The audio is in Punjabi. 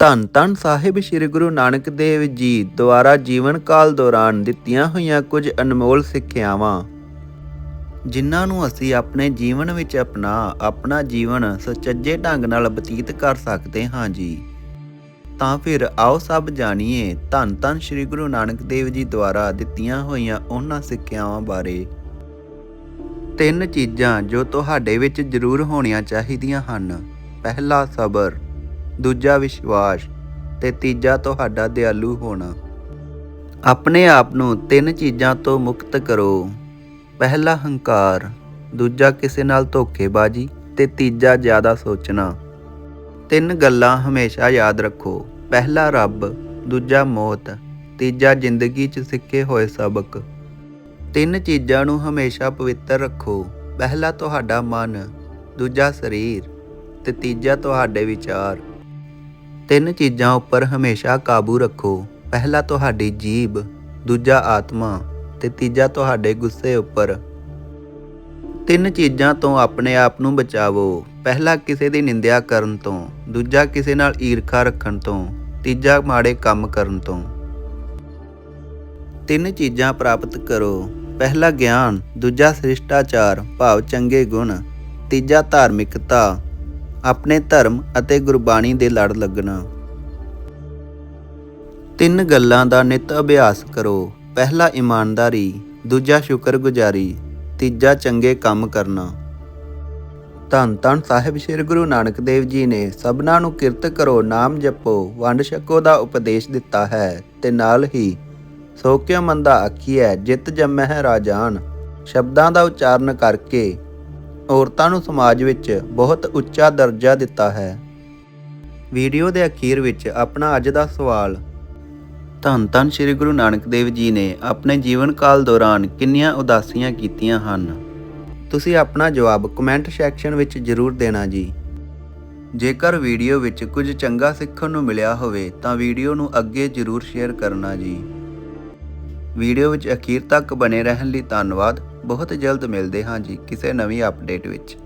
ਧੰਨ ਧੰਨ ਸਾਹਿਬ ਸ੍ਰੀ ਗੁਰੂ ਨਾਨਕ ਦੇਵ ਜੀ ਦੁਆਰਾ ਜੀਵਨ ਕਾਲ ਦੌਰਾਨ ਦਿੱਤੀਆਂ ਹੋਈਆਂ ਕੁਝ ਅਨਮੋਲ ਸਿੱਖਿਆਵਾਂ, ਜਿਨ੍ਹਾਂ ਨੂੰ ਅਸੀਂ ਆਪਣੇ ਜੀਵਨ ਵਿੱਚ ਅਪਣਾ ਆਪਣਾ ਜੀਵਨ ਸੁਚੱਜੇ ਢੰਗ ਨਾਲ ਬਤੀਤ ਕਰ ਸਕਦੇ ਹਾਂ ਜੀ। ਤਾਂ ਫਿਰ ਆਓ ਸਭ ਜਾਣੀਏ, ਧੰਨ ਧੰਨ ਸ੍ਰੀ ਗੁਰੂ ਨਾਨਕ ਦੇਵ ਜੀ ਦੁਆਰਾ ਦਿੱਤੀਆਂ ਹੋਈਆਂ ਉਹਨਾਂ ਸਿੱਖਿਆਵਾਂ ਬਾਰੇ। ਤਿੰਨ ਚੀਜ਼ਾਂ ਜੋ ਤੁਹਾਡੇ ਵਿੱਚ ਜ਼ਰੂਰ ਹੋਣੀਆਂ ਚਾਹੀਦੀਆਂ ਹਨ। ਪਹਿਲਾ ਸਬਰ ਦੂਜਾ ਵਿਸ਼ਵਾਸ ਤੇ ਤੀਜਾ ਤੁਹਾਡਾ ਦਿਆਲੂ ਹੋਣਾ। ਆਪਣੇ ਆਪ ਨੂੰ ਤਿੰਨ ਚੀਜ਼ਾਂ ਤੋਂ ਮੁਕਤ ਕਰੋ। ਪਹਿਲਾ ਹੰਕਾਰ, ਦੂਜਾ ਕਿਸੇ ਨਾਲ ਧੋਖੇਬਾਜ਼ੀ ਤੇ ਤੀਜਾ ਜ਼ਿਆਦਾ ਸੋਚਣਾ। ਤਿੰਨ ਗੱਲਾਂ ਹਮੇਸ਼ਾ ਯਾਦ ਰੱਖੋ। ਪਹਿਲਾ ਰੱਬ, ਦੂਜਾ ਮੌਤ, ਤੀਜਾ ਜ਼ਿੰਦਗੀ 'ਚ ਸਿੱਖੇ ਹੋਏ ਸਬਕ। ਤਿੰਨ ਚੀਜ਼ਾਂ ਨੂੰ ਹਮੇਸ਼ਾ ਪਵਿੱਤਰ ਰੱਖੋ। ਪਹਿਲਾ ਤੁਹਾਡਾ ਮਨ, ਦੂਜਾ ਸਰੀਰ ਤੇ ਤੀਜਾ ਤੁਹਾਡੇ ਵਿਚਾਰ। ਤਿੰਨ ਚੀਜ਼ਾਂ ਉੱਪਰ ਹਮੇਸ਼ਾ ਕਾਬੂ ਰੱਖੋ। ਪਹਿਲਾ ਤੁਹਾਡੀ ਜੀਬ, ਦੂਜਾ ਆਤਮਾ ਤੇ ਤੀਜਾ ਤੁਹਾਡੇ ਗੁੱਸੇ ਉੱਪਰ। ਤਿੰਨ ਚੀਜ਼ਾਂ ਤੋਂ ਆਪਣੇ ਆਪ ਨੂੰ ਬਚਾਵੋ। ਪਹਿਲਾ ਕਿਸੇ ਦੀ ਨਿੰਦਿਆ ਕਰਨ ਤੋਂ, ਦੂਜਾ ਕਿਸੇ ਨਾਲ ਈਰਖਾ ਰੱਖਣ ਤੋਂ, ਤੀਜਾ ਮਾੜੇ ਕੰਮ ਕਰਨ ਤੋਂ। ਤਿੰਨ ਚੀਜ਼ਾਂ ਪ੍ਰਾਪਤ ਕਰੋ। ਪਹਿਲਾ ਗਿਆਨ, ਦੂਜਾ ਸ੍ਰਿਸ਼ਟਾਚਾਰ, ਭਾਵ ਚੰਗੇ ਗੁਣ, ਤੀਜਾ ਧਾਰਮਿਕਤਾ ਆਪਣੇ ਧਰਮ ਅਤੇ ਗੁਰਬਾਣੀ ਦੇ ਲੜ ਲੱਗਣਾ। ਤਿੰਨ ਗੱਲਾਂ ਦਾ ਨਿਤ ਅਭਿਆਸ ਕਰੋ। ਪਹਿਲਾ ਇਮਾਨਦਾਰੀ, ਦੂਜਾ ਸ਼ੁਕਰਗੁਜ਼ਾਰੀ, ਤੀਜਾ ਚੰਗੇ ਕੰਮ ਕਰਨਾ। ਧੰਨ ਧੰਨ ਸਾਹਿਬ ਸ੍ਰੀ ਗੁਰੂ ਨਾਨਕ ਦੇਵ ਜੀ ਨੇ ਸਭਨਾਂ ਨੂੰ ਕਿਰਤ ਕਰੋ, ਨਾਮ ਜਪੋ, ਵੰਡ ਛਕੋ ਦਾ ਉਪਦੇਸ਼ ਦਿੱਤਾ ਹੈ ਤੇ ਨਾਲ ਹੀ ਸੋ ਕਿਉ ਮੰਦਾ ਆਖੀਐ, ਜਿਤ ਜੰਮਹਿ ਰਾਜਾਨ। ਸ਼ਬਦਾਂ ਦਾ ਉਚਾਰਨ ਕਰਕੇ ਔਰਤਾਂ ਨੂੰ ਸਮਾਜ ਵਿੱਚ ਬਹੁਤ ਉੱਚਾ ਦਰਜਾ ਦਿੱਤਾ ਹੈ। ਵੀਡੀਓ ਦੇ ਅਖੀਰ ਵਿੱਚ ਆਪਣਾ ਅੱਜ ਦਾ ਸਵਾਲ। ਧੰਨ ਧੰਨ ਸ੍ਰੀ ਗੁਰੂ ਨਾਨਕ ਦੇਵ ਜੀ ਨੇ ਆਪਣੇ ਜੀਵਨ ਕਾਲ ਦੌਰਾਨ ਕਿੰਨੀਆਂ ਉਦਾਸੀਆਂ ਕੀਤੀਆਂ ਹਨ? ਤੁਸੀਂ ਆਪਣਾ ਜਵਾਬ ਕਮੈਂਟ ਸੈਕਸ਼ਨ ਵਿੱਚ ਜ਼ਰੂਰ ਦੇਣਾ ਜੀ। ਜੇਕਰ ਵੀਡੀਓ ਵਿੱਚ ਕੁਝ ਚੰਗਾ ਸਿੱਖਣ ਨੂੰ ਮਿਲਿਆ ਹੋਵੇ ਤਾਂ ਵੀਡੀਓ ਨੂੰ ਅੱਗੇ ਜ਼ਰੂਰ ਸ਼ੇਅਰ ਕਰਨਾ ਜੀ। ਵੀਡੀਓ ਵਿੱਚ ਅਖੀਰ ਤੱਕ ਬਣੇ ਰਹਿਣ ਲਈ ਧੰਨਵਾਦ। ਬਹੁਤ ਜਲਦ ਮਿਲਦੇ ਹਾਂ ਜੀ ਕਿਸੇ ਨਵੀਂ ਅਪਡੇਟ ਵਿੱਚ।